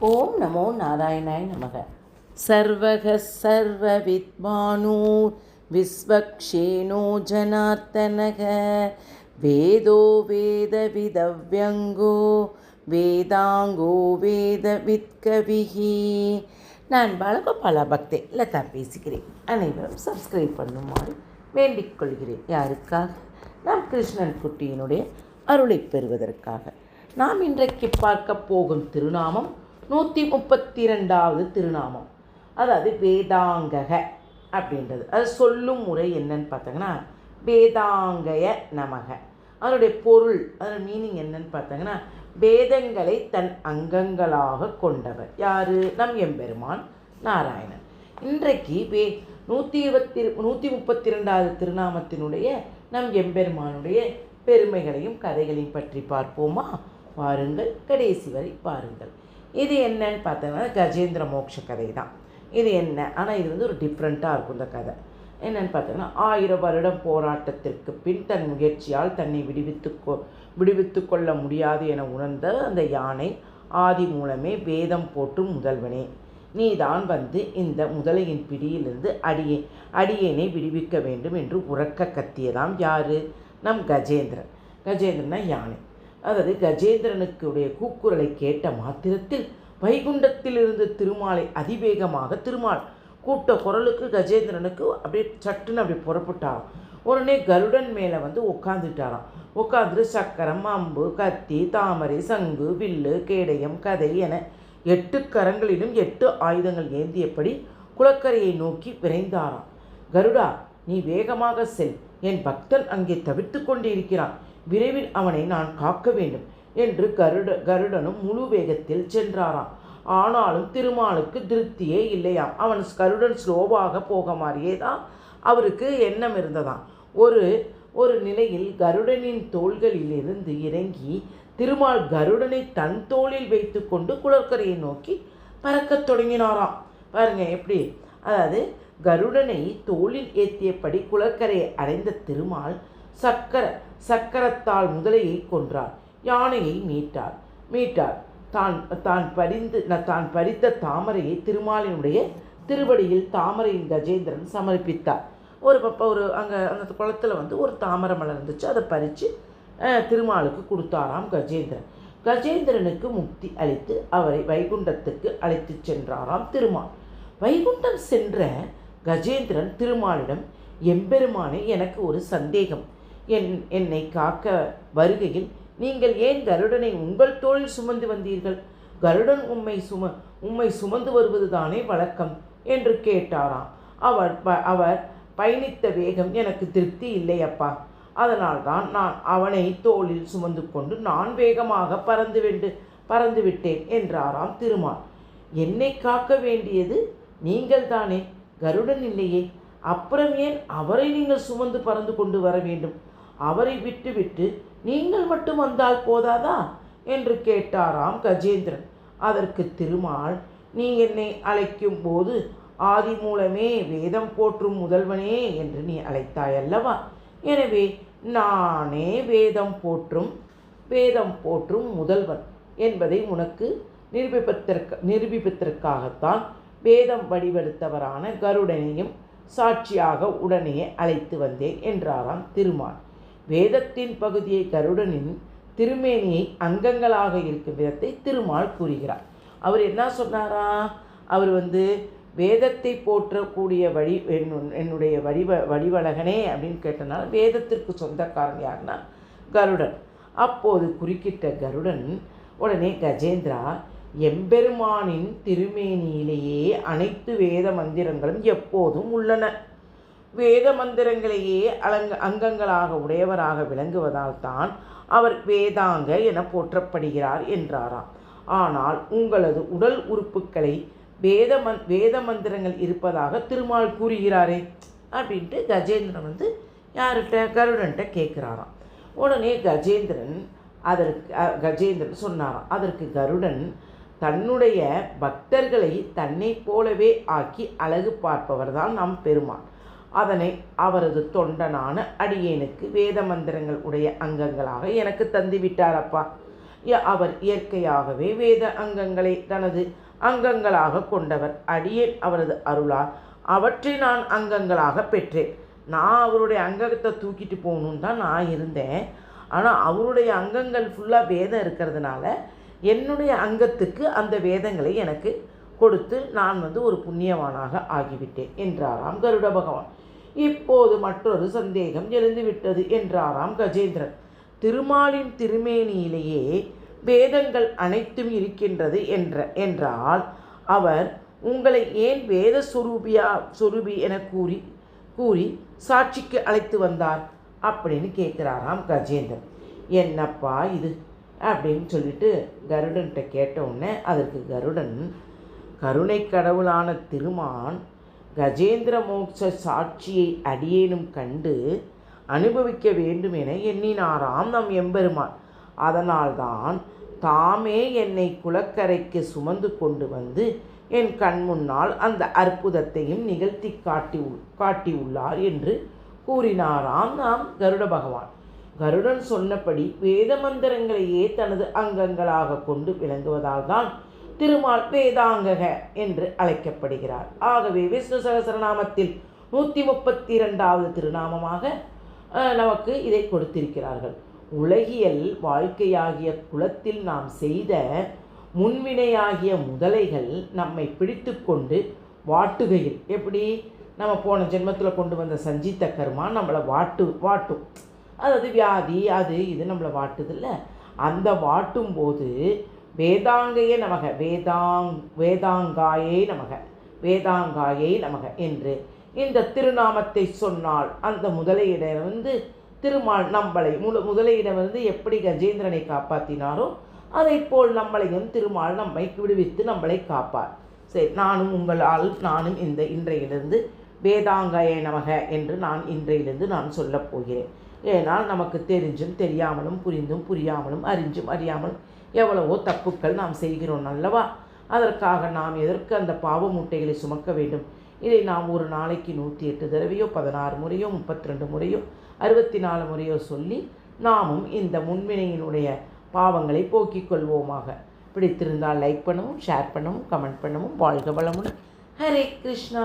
ஓம் நமோ நாராயணாய் நமக. சர்வக சர்வ வித்மானோ விஸ்வக்ஷேனோ ஜனார்த்தனக. வேதோ வேத விதவ்யங்கோ வேதாங்கோ வேத வித்கவிகி நான் பாலகோபாலா பக்தே லதா பேசுகிறேன். அனைவரும் சப்ஸ்கிரைப் பண்ணுமாறு வேண்டிக் கொள்கிறேன். யாருக்காக? நாம் கிருஷ்ணன் குட்டியினுடைய அருளை பெறுவதற்காக. நாம் இன்றைக்கு பார்க்க போகும் திருநாமம் நூற்றி முப்பத்தி ரெண்டாவது திருநாமம். அதாவது வேதாங்கக அப்படின்றது. அது சொல்லும் முறை என்னன்னு பார்த்தோங்கன்னா வேதாங்கய நமக. அதனுடைய பொருள் அதோட மீனிங் என்னன்னு பார்த்தோங்கன்னா வேதங்களை தன் அங்கங்களாக கொண்டவர். யார்? நம் எம்பெருமான் நாராயணன். இன்றைக்கு வே நூற்றி இருபத்தி நூற்றி முப்பத்தி ரெண்டாவது திருநாமத்தினுடைய நம் எம்பெருமானுடைய பெருமைகளையும் கதைகளையும் பற்றி பார்ப்போமா? வாருங்கள். கடைசி வரை பாருங்கள் இது என்னன்னு பார்த்தோன்னா கஜேந்திர மோட்ச கதை தான் இது என்ன? ஆனால் இது வந்து ஒரு டிஃப்ரெண்ட்டாக இருக்கும் இந்த கதை. என்னென்னு பார்த்தோன்னா ஆயிரம் வருடம் போராட்டத்திற்கு பின் தன் முயற்சியால் தன்னை விடுவித்து கொ விடுவித்து கொள்ள முடியாது என உணர்ந்த அந்த யானை ஆதி மூலமே வேதம் போட்டு முதல்வனே. நீதான் வந்து இந்த முதலையின் பிடியிலிருந்து அடியே அடியேனை விடுவிக்க வேண்டும் என்று உறக்க கத்தியதாம் யாரு? நம் கஜேந்திரன். கஜேந்திரனா யானை. அதாவது கஜேந்திரனுக்குடைய கூக்குரலை கேட்ட மாத்திரத்தில் வைகுண்டத்தில் இருந்து திருமாலை அதிவேகமாக திருமால் கூட்ட குரலுக்கு கஜேந்திரனுக்கு அப்படியே சட்டுன்னு அப்படி புறப்பட்டாராம். உடனே கருடன் மேலே வந்து உட்காந்துட்டாராம் உட்காந்துட்டு சக்கரம் அம்பு கத்தி தாமரை சங்கு வில்லு கேடயம் கதை என எட்டு கரங்களிலும் எட்டு ஆயுதங்கள் ஏந்தியபடி குளக்கரையை நோக்கி விரைந்தாராம். கருடா நீ வேகமாக செல். என் பக்தன் அங்கே தவிர்த்து கொண்டிருக்கிறான். விரைவில் அவனை நான் காக்க வேண்டும் என்று கருட கருடனும் முழு வேகத்தில் சென்றாராம். ஆனாலும் திருமாலுக்கு திருப்தியே இல்லையாம். அவன் கருடன் ஸ்லோவாக போக மாதிரியே தான் அவருக்கு எண்ணம் இருந்ததாம். ஒரு ஒரு நிலையில் கருடனின் தோள்களிலிருந்து இறங்கி திருமால் கருடனை தன் தோளில் வைத்துக்கொண்டு குளக்கரையை நோக்கி பறக்கத் தொடங்கினாராம். பாருங்க எப்படி அதாவது கருடனை தோளில் ஏற்றியபடி குளக்கரையை அடைந்த திருமால் சக்கர சக்கரத்தால் முதலையை கொன்றார். யானையை மீட்டார். மீட்டார். தான் தான் பறிந்து தான் பறித்த தாமரையை திருமாலினுடைய திருவடியில் தாமரையின் கஜேந்திரன் சமர்ப்பித்தார். ஒரு பப்ப ஒரு அங்கே அந்த குளத்தில் வந்து ஒரு தாமரை மலர் இருந்துச்சு. அதை பறித்து திருமாலுக்கு கொடுத்தாராம் கஜேந்திரன். கஜேந்திரனுக்கு முக்தி அளித்து அவரை வைகுண்டத்துக்கு அழைத்து சென்றாராம் திருமால். வைகுண்டம் சென்ற கஜேந்திரன் திருமாலிடம் எம்பெருமானே எனக்கு ஒரு சந்தேகம். என் என்னை காக்க வருகையில் நீங்கள் ஏன் கருடனை உங்கள் தோளில் சுமந்து வந்தீர்கள்? கருடன் உம்மை சும உம்மை சுமந்து வருவது தானே வழக்கம்? என்று கேட்டாராம். அவர் அவர் பயணித்த வேகம் எனக்கு திருப்தி இல்லை அப்பா. அதனால்தான் நான் அவனை தோளில் சுமந்து கொண்டு நான் வேகமாக பறந்து வெண்டு பறந்து விட்டேன் என்றாராம் திருமால். என்னை காக்க வேண்டியது நீங்கள் தானே கருடன் இல்லையே அப்புறம் ஏன் அவரை நீங்கள் சுமந்து பறந்து கொண்டு வர வேண்டும்? அவரை விட்டுவிட்டு நீங்கள் மட்டும் வந்தால் போதாதா? என்று கேட்டாராம் கஜேந்திரன். அதற்கு திருமால் நீ என்னை அழைக்கும் போது ஆதி மூலமே வேதம் போற்றும் முதல்வனே என்று நீ அழைத்தாய் அல்லவா எனவே நானே வேதம் போற்றும் வேதம் போற்றும் முதல்வன் என்பதை உனக்கு நிரூபிப்பதற்கு நிரூபிப்பதற்காகத்தான் வேதம் வடிவெடுத்தவரான கருடனையும் சாட்சியாக உடனே அழைத்து வந்தேன் என்றாராம் திருமால். வேதத்தின் பகுதியை கருடனின் திருமேனியை அங்கங்களாக இருக்கும் விதத்தை திருமால் கூறுகிறார். அவர் என்ன சொன்னாரா? அவர் வந்து வேதத்தை போற்றக்கூடிய வழி என்னுடைய வடிவ வடிவழகனே அப்படின்னு கேட்டனால வேதத்திற்கு சொந்தக்காரன் யாருன்னா கருடன். அப்போது குறுக்கிட்ட கருடன் உடனே கஜேந்திரா எம்பெருமானின் திருமேனியிலேயே அனைத்து வேத மந்திரங்களும் எப்போதும் உள்ளன. வேத மந்திரங்களையே அலங்க அங்கங்களாக உடையவராக விளங்குவதால் தான் அவர் வேதாங்க என போற்றப்படுகிறார் என்றாராம். ஆனால் உங்களது உடல் உறுப்புகளை வேத மந் வேத மந்திரங்கள் இருப்பதாக திருமால் கூறுகிறாரே அப்படின்ட்டு கஜேந்திரன் வந்து யார்கிட்ட கருடன்கிட்ட கேட்குறாராம். உடனே கஜேந்திரன் அதற்கு கஜேந்திரன் சொன்னாராம். அதற்கு கருடன் தன்னுடைய பக்தர்களை தன்னை போலவே ஆக்கி அழகு பார்ப்பவர் தான் நம் பெருமான். அதனை அவரது தொண்டனான அடியேனுக்கு வேத மந்திரங்கள் உடைய அங்கங்களாக எனக்கு தந்து விட்டாரப்பா அவர் இயற்கையாகவே வேத அங்கங்களை தனது அங்கங்களாக கொண்டவர் அடியேன் அவரது அருளால் அவற்றை நான் அங்கங்களாக பெற்றேன். நான் அவருடைய அங்கத்தை தூக்கிட்டு போகணுன்னு தான் நான் இருந்தேன். ஆனால் அவருடைய அங்கங்கள் ஃபுல்லாக வேதம் இருக்கிறதுனால என்னுடைய அங்கத்துக்கு அந்த வேதங்களை எனக்கு கொடுத்து நான் வந்து ஒரு புண்ணியவானாக ஆகிவிட்டேன் என்றாராம் கருட பகவான். இப்போது மற்றொரு சந்தேகம் எழுந்துவிட்டது என்றாராம் கஜேந்திரன். திருமாலின் திருமேனியிலேயே வேதங்கள் அனைத்தும் இருக்கின்றது என்ற என்றால் அவர் உங்களை ஏன் வேத சுரூபியா சுரூபி என கூறி கூறி சாட்சிக்கு அழைத்து வந்தார்? அப்படின்னு கேட்குறாராம் கஜேந்திரன். என்னப்பா இது? அப்படின்னு சொல்லிட்டு கருடன்கிட்ட கேட்ட உடனே அதற்கு கருடன் கருணை கடவுளான திருமான் கஜேந்திர மோட்ச சாட்சியை அடியேனும் கண்டு அனுபவிக்க வேண்டும் என எண்ணினாராம் நம் எம்பெருமான். அதனால்தான் தாமே என்னை குளக்கரைக்கு சுமந்து கொண்டு வந்து என் கண் முன்னால் அந்த அற்புதத்தையும் நிகழ்த்தி காட்டி காட்டியுள்ளார் என்று கூறினாராம் நாம் கருட பகவான். கருடன் சொன்னபடி வேத மந்திரங்களையே தனது அங்கங்களாக கொண்டு விளங்குவதால் தான் திருமால் வேதாங்கக என்று அழைக்கப்படுகிறார். ஆகவே விஷ்ணு சகசரநாமத்தில் நூற்றி முப்பத்தி இரண்டாவது திருநாமமாக நமக்கு இதை கொடுத்திருக்கிறார்கள். உலகியல் வாழ்க்கையாகிய குலத்தில் நாம் செய்த முன்வினையாகிய முதலைகள் நம்மை பிடித்து கொண்டு வாட்டுகையில் எப்படி? நம்ம போன ஜென்மத்தில் கொண்டு வந்த சஞ்சீத்த கர்மா நம்மளை வாட்டு வாட்டும். அதாவது வியாதி அது இது நம்மளை வாட்டுதில்ல. அந்த வாட்டும் போது வேதாங்கையே நமக வேதாங் வேதாங்காயே நமக வேதாங்காயை நமக என்று இந்த திருநாமத்தை சொன்னால் அந்த முதலையிடம் வந்து திருமால் நம்மளை முழு முதலையிடம் வந்து எப்படி கஜேந்திரனை காப்பாற்றினாரோ அதைப் போல் நம்மளையும் திருமால் நம்மை விடுவித்து நம்மளை காப்பார். சரி நானும் உங்களால் நானும் இந்த இன்றையிலிருந்து வேதாங்காய நமக என்று நான் இன்றையிலிருந்து நான் சொல்லப் போகிறேன். ஏனால் நமக்கு தெரிஞ்சும் தெரியாமலும் புரிந்தும் புரியாமலும் அறிஞ்சும் அறியாமலும் எவ்வளவோ தப்புக்கள் நாம் செய்கிறோம் அல்லவா? அதற்காக நாம் எதற்கு அந்த பாவ மூட்டைகளை சுமக்க வேண்டும்? இதை நாம் ஒரு நாளைக்கு நூற்றி எட்டு தடவையோ பதினாறு முறையோ முப்பத்தி ரெண்டு முறையோ அறுபத்தி நாலு முறையோ சொல்லி நாமும் இந்த முன்வினையினுடைய பாவங்களை போக்கிக் கொள்வோமாக. பிடித்திருந்தால் லைக் பண்ணவும் ஷேர் பண்ணவும் கமெண்ட் பண்ணவும் வாழ்க வளமுடன். ஹரே கிருஷ்ணா!